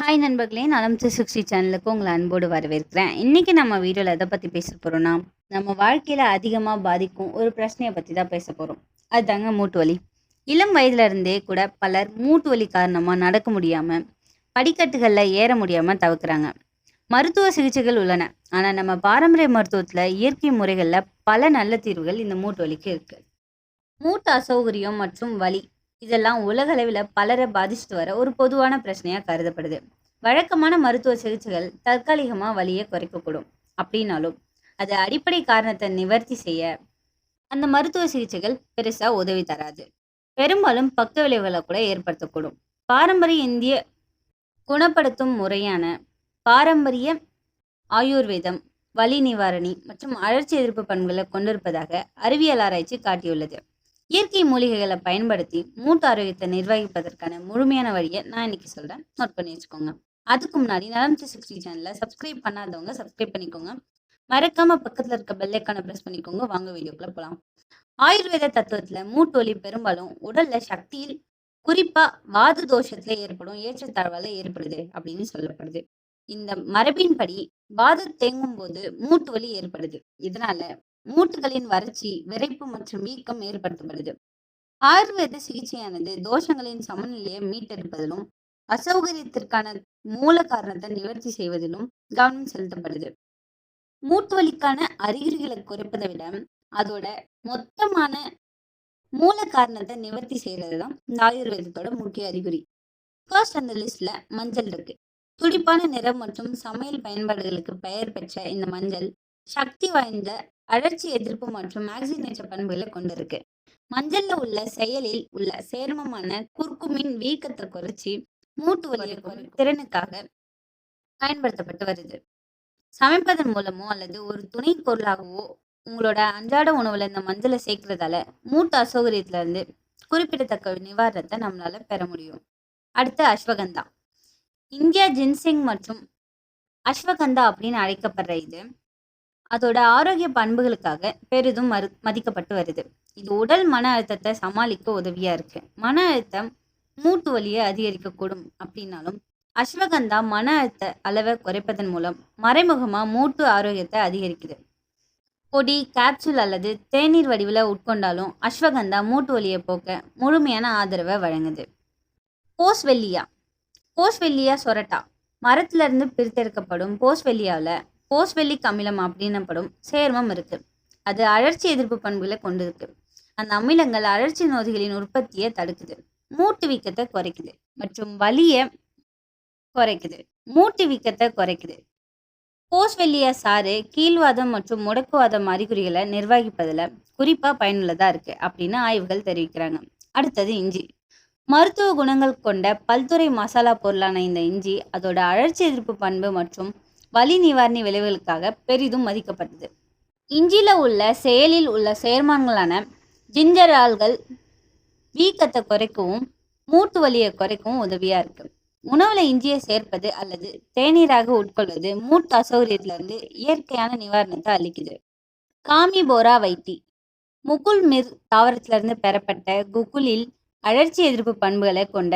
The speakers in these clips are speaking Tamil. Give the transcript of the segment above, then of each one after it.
ஹாய் நண்பர்களே நலம் த்ரீ சிக்ஸ்டி சேனலுக்கு உங்களை அன்போடு வரவேற்கிறேன். இன்றைக்கி நம்ம வீடியோவில் எதை பற்றி பேச போகிறோன்னா நம்ம வாழ்க்கையில் அதிகமாக பாதிக்கும் ஒரு பிரச்சனையை பற்றி தான் பேச போகிறோம் அதுதாங்க மூட்டு வலி. இளம் வயதிலிருந்தே கூட பலர் மூட்டு வலி காரணமாக நடக்க முடியாமல் படிக்கட்டுகளில் ஏற முடியாமல் தவிர்க்குறாங்க மருத்துவ சிகிச்சைகள் உள்ளன. ஆனால் நம்ம பாரம்பரிய மருத்துவத்தில் இயற்கை முறைகளில் பல நல்ல தீர்வுகள் இந்த மூட்டு வலிக்கு இருக்குது மூட்டு அசௌகரியம் மற்றும் வலி இதெல்லாம் உலகளவில் பலரை பாதிச்சுட்டு வர ஒரு பொதுவான பிரச்சனையாக கருதப்படுது. வழக்கமான மருத்துவ சிகிச்சைகள் தற்காலிகமாக வலியை குறைக்கக்கூடும். அப்படின்னாலும் அது அடிப்படை காரணத்தை நிவர்த்தி செய்ய அந்த மருத்துவ சிகிச்சைகள் பெருசாக உதவி தராது. பெரும்பாலும் பக்க விளைவுகளை கூட ஏற்படுத்தக்கூடும். பாரம்பரிய இந்திய குணப்படுத்தும் முறையான பாரம்பரிய ஆயுர்வேதம் வலி நிவாரணி மற்றும் அழற்சி எதிர்ப்பு பண்புகளை கொண்டிருப்பதாக அறிவியல் ஆராய்ச்சி காட்டியுள்ளது. இயற்கை மூலிகைகளை பயன்படுத்தி மூட்டு ஆரோக்கியத்தை நிர்வகிப்பதற்கான முழுமையான வழியை நான் இன்னைக்கு சொல்கிறேன் நோட் பண்ணி வச்சுக்கோங்க. அதுக்கு முன்னாடி நலம் சிக்ஸ்டி சேனலை சப்ஸ்கிரைப் பண்ணாதவங்க சப்ஸ்கிரைப் பண்ணிக்கோங்க. மறக்காம பக்கத்தில் இருக்க பெல்லைக்கான ப்ரெஸ் பண்ணிக்கோங்க. வாங்க வீடியோக்குள்ள போகலாம் ஆயுர்வேத தத்துவத்தில் மூட்டு வலி பெரும்பாலும் உடல்ல சக்தியில் குறிப்பா வாது தோஷத்துல ஏற்படும் ஏற்றத்தாழ்வால ஏற்படுது அப்படின்னு சொல்லப்படுது. இந்த மரபின்படி வாதம் தேங்கும் போது மூட்டு வலி ஏற்படுது. இதனால மூட்டுகளின் வறட்சி விரைப்பு மற்றும் வீக்கம் ஏற்படுத்தப்படுது ஆயுர்வேத சிகிச்சையானது தோஷங்களின் சமநிலையை மீட்டெடுப்பதிலும் அசௌகரியத்திற்கான மூல காரணத்தை நிவர்த்தி செய்வதிலும் கவனம் செலுத்தப்படுது. மூட்டு வலிக்கான அறிகுறிகளை குறைப்பதை விட அதோட மொத்தமான மூல காரணத்தை நிவர்த்தி செய்யறது தான் இந்த ஆயுர்வேதத்தோட முக்கிய அறிகுறி. ஃபர்ஸ்ட் அந்த லிஸ்ட்ல மஞ்சள் இருக்கு. துடிப்பான நிறம் மற்றும் சமையல் பயன்பாடுகளுக்கு பெயர் பெற்ற இந்த மஞ்சள் சக்தி வாய்ந்த அழற்சி எதிர்ப்பு மற்றும் ஆக்சிஜனேற்ற பண்புகளை கொண்டிருக்கு. மஞ்சள்ல உள்ள செயலில் உள்ள சேர்மமான குர்குமின் வீக்கத்தை குறைச்சி மூட்டு வலியை திறனுக்காக பயன்படுத்தப்பட்டு வருது. சமைப்பதன் மூலமோ அல்லது ஒரு துணை பொருளாகவோ உங்களோட அன்றாட உணவுல இந்த மஞ்சளை சேர்க்கறதால மூட்டு அசௌகரியத்துல இருந்து குறிப்பிடத்தக்க நிவாரணத்தை நம்மளால பெற முடியும். அடுத்து அஸ்வகந்தா. இந்தியா ஜின்சிங் மற்றும் அஸ்வகந்தா அப்படின்னு அழைக்கப்படுற இது அதோட ஆரோக்கிய பண்புகளுக்காக பெரிதும் மறு மதிக்கப்பட்டு வருது. இது உடல் மன அழுத்தத்தை சமாளிக்க உதவியா இருக்கு. மன அழுத்தம் மூட்டு வலியை அதிகரிக்கக்கூடும் அப்படின்னாலும் அஸ்வகந்தா மன அழுத்த அளவை குறைப்பதன் மூலம் மறைமுகமாக மூட்டு ஆரோக்கியத்தை அதிகரிக்குது. பொடி கேப்சூல் அல்லது தேநீர் வடிவில் உட்கொண்டாலும் அஸ்வகந்தா மூட்டு வலியை போக்க முழுமையான ஆதரவை வழங்குது. போஸ்வெல்லியா போஸ்வெல்லியா சொரட்டா. மரத்திலிருந்து பிரித்தெடுக்கப்படும் போஸ்வெல்லியாவில் போஸ்வெல்லிக் அமிலம் அப்படின்னப்படும் சேர்மம் இருக்கு. அது அழற்சி எதிர்ப்பு பண்புகளை கொண்டிருக்கு. அந்த அமிலங்கள் அழற்சி நோய்களின் உற்பத்தியை தடுக்குது. மூட்டு வீக்கத்தை குறைக்குது மற்றும் வலியை குறைக்குது. மூட்டு வீக்கத்தை குறைக்குது. போஸ்வெல்லியா சாறு கீழ்வாதம் மற்றும் முடக்குவாதம் அறிகுறிகளை நிர்வகிப்பதில் குறிப்பாக பயனுள்ளதாக இருக்கு அப்படின்னு ஆய்வுகள் தெரிவிக்கிறாங்க. அடுத்தது இஞ்சி. மருத்துவ குணங்கள் கொண்ட பல்துறை மசாலா பொருளான இந்த இஞ்சி அதோட அழற்சி எதிர்ப்பு பண்பு மற்றும் வலி நிவாரணி விளைவுகளுக்காக பெரிதும் மதிக்கப்பட்டது. இஞ்சியில் உள்ள செயலில் உள்ள சேர்மான்களான ஜிஞ்சரால்கள் வீக்கத்தை குறைக்கவும் மூட்டு வலியை குறைக்கவும் உதவியாக இருக்கு. உணவில் இஞ்சியை சேர்ப்பது அல்லது தேநீராக உட்கொள்வது மூட்டு அசௌகரியத்திலிருந்து இயற்கையான நிவாரணத்தை அளிக்குது. காமி போரா வைத்தி. முகுல் மிர் தாவரத்திலிருந்து பெறப்பட்ட குகுலில் அழற்சி எதிர்ப்பு பண்புகளை கொண்ட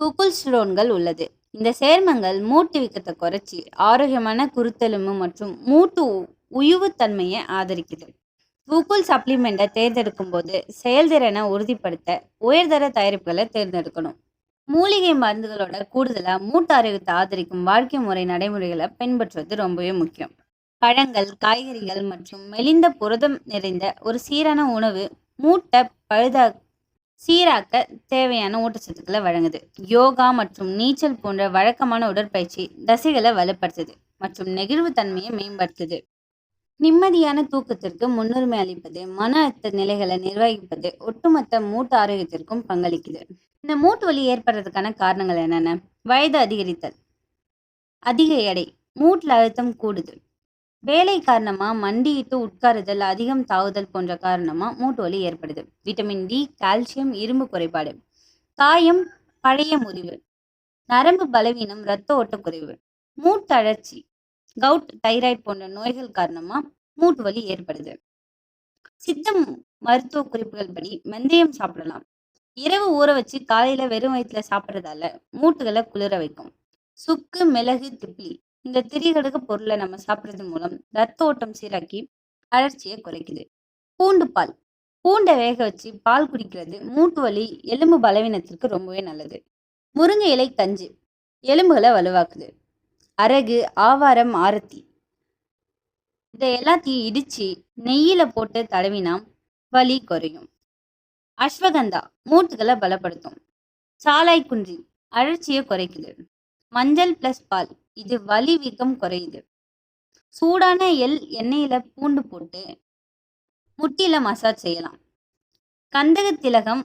குகுல் ஸ்டோன்கள் உள்ளது. இந்த சேர்மங்கள் மூட்டு வீக்கத்தை குறைச்சி ஆரோக்கியமான குருத்தெலும்பு மற்றும் மூட்டு உ- ஆதரிக்குது. கூகுள் சப்ளிமெண்ட்டை தேர்ந்தெடுக்கும் போது செயல்திறனை உறுதிப்படுத்த உயர்தர தயாரிப்புகளை தேர்ந்தெடுக்கணும். மூலிகை மருந்துகளோட கூடுதலாக மூட்டு ஆரோக்கியத்தை ஆதரிக்கும் வாழ்க்கை முறை நடைமுறைகளை பின்பற்றுவது ரொம்பவே முக்கியம். பழங்கள் காய்கறிகள் மற்றும் மெலிந்த புரதம் நிறைந்த ஒரு சீரான உணவு மூட்டை பழுதா சீராக்க தேவையான ஊட்டச்சத்துக்களை வழங்குது. யோகா மற்றும் நீச்சல் போன்ற வழக்கமான உடற்பயிற்சி தசைகளை வலுப்படுத்துது மற்றும் நெகிழ்வு தன்மையை மேம்படுத்துது. நிம்மதியான தூக்கத்திற்கு முன்னுரிமை அளிப்பது மன அழுத்த நிலைகளை நிர்வகிப்பது ஒட்டுமொத்த மூட்டு ஆரோக்கியத்திற்கும் பங்களிக்குது. இந்த மூட்டு வலி ஏற்படுறதுக்கான காரணங்கள் என்னென்ன? வயது அதிகரித்தல் அதிக எடை மூட்டில் அழுத்தம் கூடுது வேலை காரணமா மண்டியிட்டு உட்காருதல் அதிகம் தாவுதல் போன்ற காரணமா மூட்டு வலி ஏற்படுது. விட்டமின் டி கால்சியம் இரும்பு குறைபாடு. காயம் பழைய முறிவு. நரம்பு பலவீனம் இரத்த ஓட்ட குறைவு மூட்டழற்சி கவுட் தைராய்ட் போன்ற நோய்கள் காரணமா மூட்டு வலி ஏற்படுது. சித்தம் மருத்துவ குறிப்புகள் படி வெந்தயம் சாப்பிடலாம். இரவு ஊற வச்சு காலையில வெறும் வயிற்றுல சாப்பிட்றதால மூட்டுகளை குளிர வைக்கும். சுக்கு மிளகு திப்ளி இந்த திரிகடுக பொருளை நம்ம சாப்பிட்றது மூலம் ரத்த ஓட்டம் சீராக்கி அழற்சியை குறைக்குது. பூண்டு பால். பூண்டை வேக வச்சு பால் குடிக்கிறது மூட்டு வலி எலும்பு பலவீனத்திற்கு ரொம்பவே நல்லது. முருங்கை இலை கஞ்சி எலும்புகளை வலுவாக்குது. அரகு ஆவாரம் ஆரத்தி இதை எல்லாத்தையும் இடிச்சு நெய்யில போட்டு தடவினா வலி குறையும். அஸ்வகந்தா மூட்டுகளை பலப்படுத்தும். சாலாய் குன்றி அழற்சியை குறைக்குது. மஞ்சள் பிளஸ் பால். இது வலி வீக்கம் குறையுது. சூடான எள் எண்ணெயில பூண்டு போட்டு முட்டியில மசாஜ் செய்யலாம். கந்தக திலகம்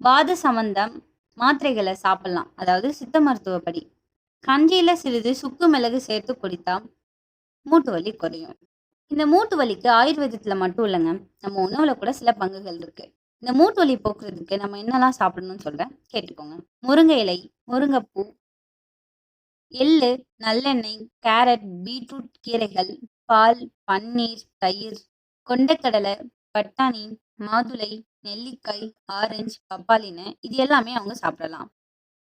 வாத சம்பந்தம் மாத்திரைகளை சாப்பிடலாம். அதாவது சித்த மருத்துவப்படி கஞ்சியில சிறிது சுக்கு மிளகு சேர்த்து குடித்தா மூட்டு வலி குறையும். இந்த மூட்டு வலிக்கு ஆயுர்வேதத்துல மட்டும் இல்லைங்க. நம்ம உணவுல கூட சில பங்குகள் இருக்கு. இந்த மூட்டு வலி போக்குறதுக்கு நம்ம என்னெல்லாம் சாப்பிடணும்னு சொல்றேன்? கேட்டுக்கோங்க. முருங்கை இலை முருங்கைப்பூ எள்ளு நல்லெண்ணெய் கேரட் பீட்ரூட் கீரைகள் பால் பன்னீர் தயிர் கொண்டைக்கடலை பட்டாணி மாதுளை நெல்லிக்காய் ஆரஞ்சு பப்பாளின்னு இது எல்லாமே அவங்க சாப்பிடலாம்.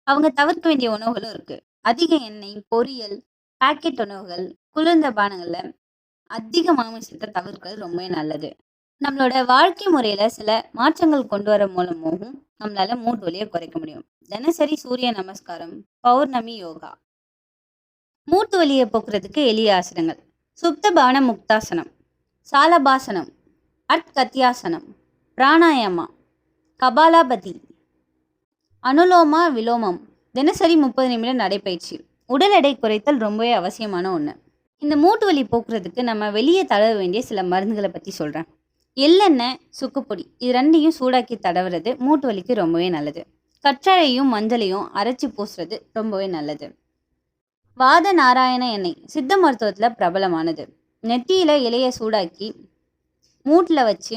அவங்க தவிர்க்க வேண்டிய உணவுகளும் இருக்கு. அதிக எண்ணெய் பொரியல் பாக்கெட் உணவுகள் குளிர்ந்த பானங்கள்ல அதிக மாமிசத்தை தவிர்க்கிறது ரொம்பவே நல்லது. நம்மளோட வாழ்க்கை முறையில சில மாற்றங்கள் கொண்டு வர மூலமாகவும் நம்மளால மூட்டு வலியை குறைக்க முடியும். தினசரி சூரிய நமஸ்காரம் பௌர்ணமி யோகா மூட்டு வலியை போக்குறதுக்கு எளிய ஆசனங்கள். சுப்தபான முக்தாசனம் சாலபாசனம் அர்த் கத்தியாசனம் பிராணாயாமா கபாலாபதி அனுலோமா விலோமம் தினசரி முப்பது நிமிடம் நடைப்பயிற்சி உடல் எடை குறைத்தல் ரொம்பவே அவசியமான ஒன்று இந்த மூட்டு வலி போக்குறதுக்கு நம்ம வெளியே தடவ வேண்டிய சில மருந்துகளை பற்றி சொல்கிறேன் எள்ளெண்ணெய் சுக்குப்பொடி இது ரெண்டையும் சூடாக்கி தடவுறது மூட்டு வலிக்கு ரொம்பவே நல்லது. கற்றாழையும் மஞ்சளையும் அரைச்சி பூசுறது ரொம்பவே நல்லது. வாத நாராயண எண்ணெய் சித்த மருத்துவத்தில் பிரபலமானது. நெத்தியில் இலையை சூடாக்கி மூட்டில் வச்சு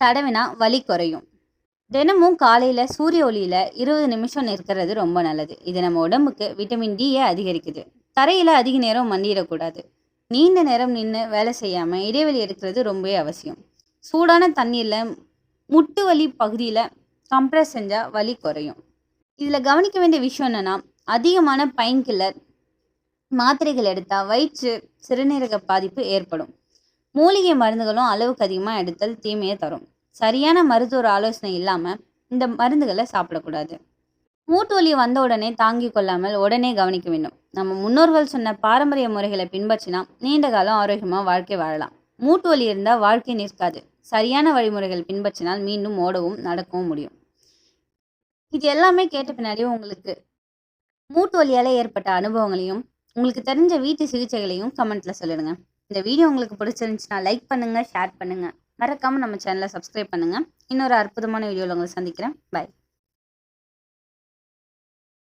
தடவினா வலி குறையும். தினமும் காலையில் சூரிய ஒளியில் இருபது நிமிஷம் நிற்கிறது ரொம்ப நல்லது. இது நம்ம உடம்புக்கு விட்டமின் டியை அதிகரிக்குது. தரையில் அதிக நேரம் மண்டிடக்கூடாது நீண்ட நேரம் நின்று வேலை செய்யாமல் இடைவெளி எடுக்கிறது ரொம்பவே அவசியம். சூடான தண்ணீரில் முட்டு வலி பகுதியில் கம்ப்ரஸ் செஞ்சால் வலி குறையும். இதில் கவனிக்க வேண்டிய விஷயம் என்னென்னா அதிகமான பைன் கில்லர் மாத்திரைகள் எடுத்தால் வயிற்று சிறுநீரக பாதிப்பு ஏற்படும். மூலிகை மருந்துகளும் அளவுக்கு அதிகமாக எடுத்தல் தீமையை தரும். சரியான மருத்துவ ஆலோசனை இல்லாமல் இந்த மருந்துகளை சாப்பிடக்கூடாது. மூட்டு வலி வந்த உடனே தாங்கி கொள்ளாமல் உடனே கவனிக்க வேண்டும். நம்ம முன்னோர்கள் சொன்ன பாரம்பரிய முறைகளை பின்பற்றினா நீண்ட காலம் ஆரோக்கியமாக வாழ்க்கை வாழலாம். மூட்டு வலி இருந்தால் வாழ்க்கை நிற்காது. சரியான வழிமுறைகள் பின்பற்றினால் மீண்டும் ஓடவும் நடக்கவும் முடியும். இது எல்லாமே கேட்ட பின்னாடி உங்களுக்கு மூட்டு வலியால் ஏற்பட்ட அனுபவங்களையும் உங்களுக்கு தெரிஞ்ச வீட்டு சிகிச்சைகளையும் கமெண்ட்டில் சொல்லிடுங்க இந்த வீடியோ உங்களுக்கு பிடிச்சிருந்துச்சுன்னா லைக் பண்ணுங்கள் ஷேர் பண்ணுங்க. மறக்காமல் நம்ம சேனலை சப்ஸ்கிரைப் பண்ணுங்க. இன்னொரு அற்புதமான வீடியோவில் உங்களை சந்திக்கிறேன். பை